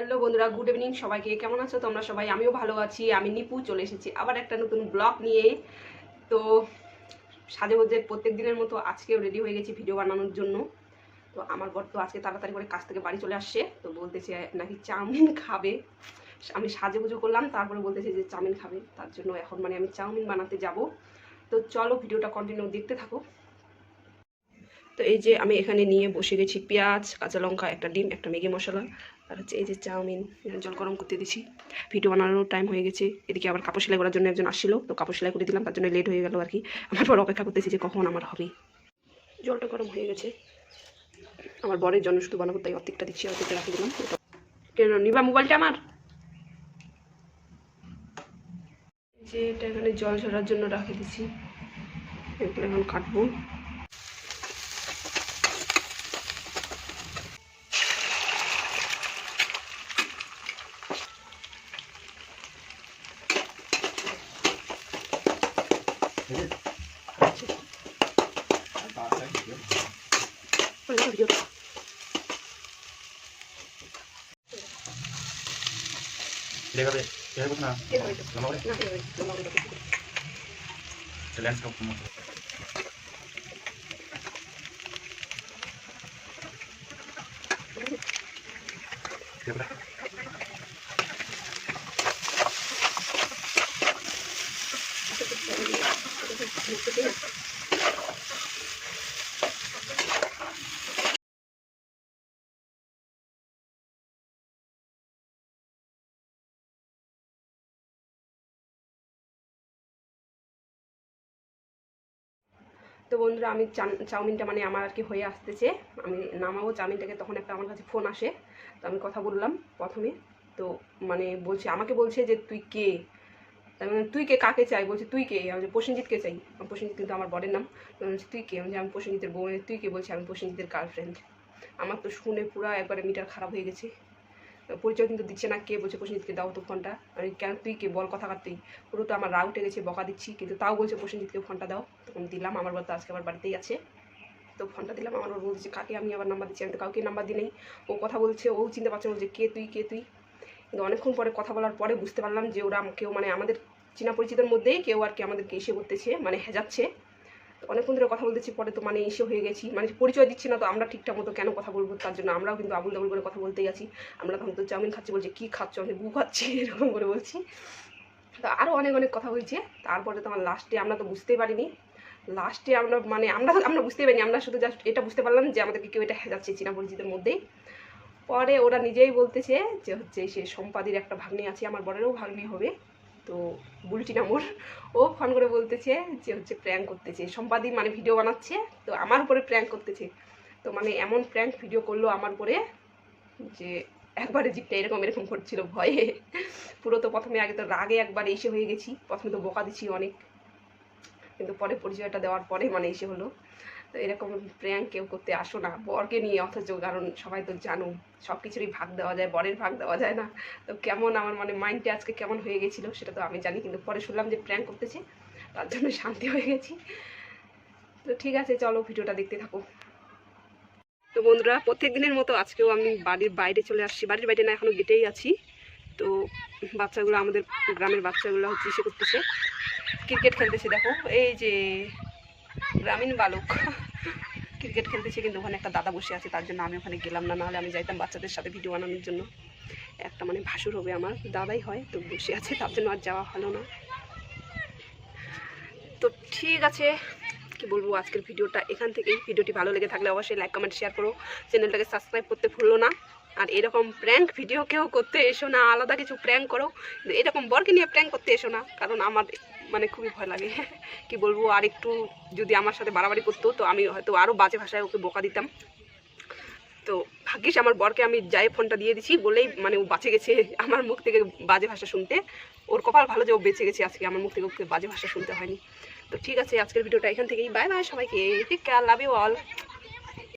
Hello বন্ধুরা good evening সবাইকে। কেমন আছো তোমরা সবাই? আমিও ভালো আছি, আমি নিপু চলে এসেছি আবার একটা নতুন ব্লগ নিয়ে। তো সাজে গোজে প্রত্যেক দিনের মতো আজকেও রেডি হয়ে গেছি ভিডিও বানানোর জন্য। তো আমার বর তো আজকে তাড়াতাড়ি করে কাজ থেকে বাড়ি চলে আসছে, তো বলতেছে নাকি চাউমিন খাবে। আমি সাজে গুজো করলাম, তারপরে বলতেছে যে চাউমিন খাবে, তার জন্য এখন মানে আমি চাউমিন বানাতে যাব। তো চলো ভিডিওটা কন্টিনিউ দেখতে থাকো। তো এই যে আমি এখানে নিয়ে বসে গেছি পেঁয়াজ, কাঁচা লঙ্কা, একটা ডিম, একটা ম্যাগি মশলা। আর হচ্ছে এই যে চাউমিন জল গরম করতে দিছি। ভিডিও বানানোর টাইম হয়ে গেছে। এদিকে আবার কাপড় সেলাই করার জন্য একজন আসছিল, তো কাপড় সেলাই করে দিলাম, তার জন্য লেট হয়ে গেল আর কি। আমার পর অপেক্ষা করতেছি যে কখন আমার হবে। জলটা গরম হয়ে গেছে। আমার বরের জন্য শুধু বানাবো, তাই অর্ধেকটা দিচ্ছি, অর্ধেকটা রাখি দিলাম। কেন নিবা মোবাইলটা আমার? যে এটা এখানে জল ঝরার জন্য রাখে দিচ্ছি এগুলো এখন কাটবো। Pues, ¿Qué es lo que. ¿Qué তো বন্ধুরা, আমি চাউমিনটা মানে আমার আর কি হয়ে আসতেছে। আমি নামাবো চাউমিনটাকে, তখন একটা আমার কাছে ফোন আসে। তো আমি কথা বললাম প্রথমে। তো মানে বলছে, আমাকে বলছে যে, তুই কে? তুই কে, কাকে চাই? বলছে, তুই কে? আমি প্রসেনজিৎকে চাই। প্রসেনজিৎ কিন্তু আমার বরের নাম। তুই কে? আমি আমি প্রসেনজিতের বউ। তুই কে? বলছি, আমি প্রসেনজিতের গার্লফ্রেন্ড আমার তো শুনে পুরো একবারে মিটার খারাপ হয়ে গেছে। পরিচয় কিন্তু দিচ্ছে না কে, বলছে, প্রসেনজিৎকে দাও তো ফোনটা আমি কেন? তুই কে? বল কথা কাটতেই। পুরো তো আমার রাগ উঠে গেছে, বকা দিচ্ছি, কিন্তু তাও বলছে, প্রসেনজিৎকে ফোনটা দাও। তখন দিলাম, আমার বর তো আজকে আবার বাড়িতেই আছে। তো ফোনটা দিলাম, আমার বর বলছে, কাকে? আমি আবার নাম্বার দিচ্ছি, আমি তো কাউকে নাম্বার দিই ও কথা বলছে, ও চিনতে পারছে না যে কে তুই? কে তুই? কিন্তু অনেকক্ষণ পরে কথা বলার পরে বুঝতে পারলাম যে ওরা কেউ মানে আমাদের চীনা পরিচিতের মধ্যেই কেউ আর কি আমাদেরকে এসে করতেছে মানে হেজাচ্ছে তো অনেকক্ষণ ধরে কথা বলতেছি, পরে তো মানে এসে হয়ে গেছি। মানে পরিচয় দিচ্ছে না, তো আমরা ঠিকঠাক মতো কেন কথা বলব? তার জন্য আমরাও কিন্তু আবুল দাবুল করে কথা বলতেই আছি। আমরা তখন তো চাউমিন খাচ্ছি, বলছি, কী খাচ্ছ? আমি গু খাচ্ছি, এরকম করে বলছি। তো আরও অনেক অনেক কথা হয়েছে। তারপরে তো আমার লাস্টে আমরা তো বুঝতেই পারিনি। লাস্টে আমরা মানে আমরা আমরা বুঝতেই পারিনি। আমরা শুধু জাস্ট এটা বুঝতে পারলাম যে আমাদেরকে কেউ এটা হেজাচ্ছে চীনা পরিচিতের মধ্যেই। পরে ওরা নিজেই বলতেছে যে হচ্ছে সে সম্পাদির একটা ভাগ্নি আছে, আমার বরেরও ভাগ্নি হবে। তো বুলটি নামর ও ফোন করে বলতেছে যে হচ্ছে প্র্যাঙ্ক করতেছে। সম্পাদি মানে ভিডিও বানাচ্ছে, তো আমার উপরে প্র্যাঙ্ক করতেছে। তো মানে এমন প্র্যাঙ্ক ভিডিও করল আমার উপরে যে একবারে জিপটা এরকম এরকম করছিল ভয়ে। পুরো তো প্রথমে আগে তো রাগে একবার এসে হয়ে গেছি, প্রথমে তো বোকা দিচ্ছি অনেক। কিন্তু পরে পরিচয়টা দেওয়ার পরে মানে এসে হলো। তো এরকম প্র্যাঙ্ক কেউ করতে আসো না। বরকে নিয়ে অথচ কারণ সবাই তো জানো সব কিছুরই ভাগ দেওয়া যায়, বরের ভাগ দেওয়া যায় না। তো কেমন আমার মানে মাইন্ডটা আজকে কেমন হয়ে গেছিল সেটা তো আমি জানি, কিন্তু পরে শুনলাম যে প্র্যাঙ্ক করতেছে, তার জন্য শান্তি হয়ে গেছি। তো ঠিক আছে, চলো ভিডিওটা দেখতে থাকো। তো বন্ধুরা প্রত্যেক দিনের মতো আজকেও আমি বাড়ির বাইরে চলে আসছি। বাড়ির বাইরে না এখনও গেটেই আছি। তো বাচ্চাগুলো আমাদের গ্রামের বাচ্চাগুলো হচ্ছে ইসে করতেছে। ক্রিকেট খেলতেছে, দেখো। এই যে গ্রামীণ বালক। ক্রিকেট খেলতেছে কিন্তু ওখানে একটা দাদা বসে আছে, তার জন্য আমি ওখানে গেলাম না, নাহলে আমি যাইতাম বাচ্চাদের সাথে ভিডিও বানানোর জন্য। একটা মানে ভাসুর হবে আমার, দাদাই হয়, তো বসে আছে, তার জন্য আর যাওয়া হলো না। তো ঠিক আছে, কি বলব আজকের ভিডিওটা এখান থেকেই। ভিডিওটি ভালো লেগে থাকলে অবশ্যই লাইক কমেন্ট শেয়ার করো। চ্যানেলটাকে সাবস্ক্রাইব করতে ভুলো না। আর এরকম প্র্যাঙ্ক ভিডিও কেউ করতে এসো না, আলাদা কিছু প্র্যাঙ্ক করো। এরকম বরকে নিয়ে প্র্যাঙ্ক করতে এসো না, কারণ আমার মানে খুবই ভয় লাগে। কি বলব, আর একটু যদি আমার সাথে বাড়াবাড়ি করতো, তো আমি হয়তো আরও বাজে ভাষায় ওকে বোকা দিতাম। তো ভাগ্যিস আমার বরকে আমি যাই ফোনটা দিয়ে দিছি, বলেই মানে ও বাঁচে গেছে আমার মুখ থেকে বাজে ভাষা শুনতে। ওর কপাল ভালো যে ও বেঁচে গেছে আজকে, আমার মুখ থেকে ওকে বাজে ভাষা শুনতে হয়নি। তো ঠিক আছে, আজকের ভিডিওটা এখান থেকেই। বাই বাই সবাইকে, take care, love you all.